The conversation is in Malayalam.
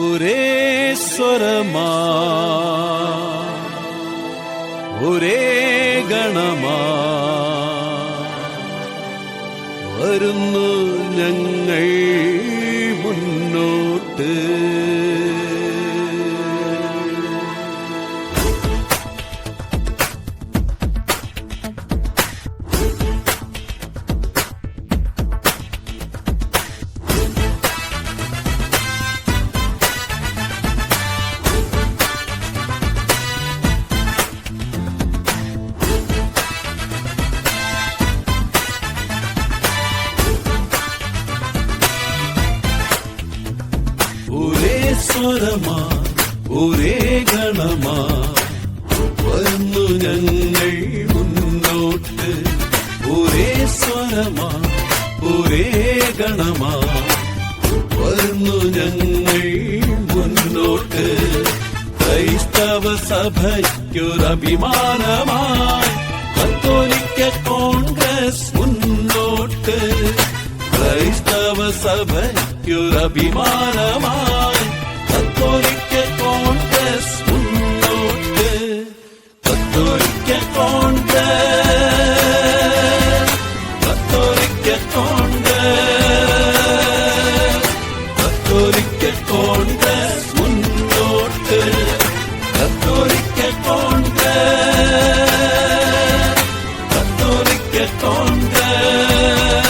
ഒരേ സ്വരമാ ഒരേ ഗണമാ വരുന്നു ഞങ്ങൾ മുന്നോട്ട് ഒരേ സ്വരമാ ഒരേ ഗണമാ. വരുന്നു ഞങ്ങൾ മുന്നോട്ട്. ഒരേ സ്വരമാ ഒരേ ഗണമാ. വരുന്നു ഞങ്ങൾ മുന്നോട്ട്. ക്രൈസ്തവ സഭയ്ക്കൊരഭിമാനമായി. കത്തോലിക്ക കോൺഗ്രസ് മുന്നോട്ട് സഭയൊരഭിമാനമായി കത്തോലിക്ക കോൺഗ്രസ് മുന്നോട്ട് കത്തോലിക്ക കോൺഗ്രസ് കത്തോലിക്ക കോൺഗ്രസ് കത്തോലിക്ക കോൺഗ്രസ് മുന്നോട്ട് കത്തോലിക്ക കോൺഗ്രസ് കത്തോലിക്ക കോൺഗ്രസ്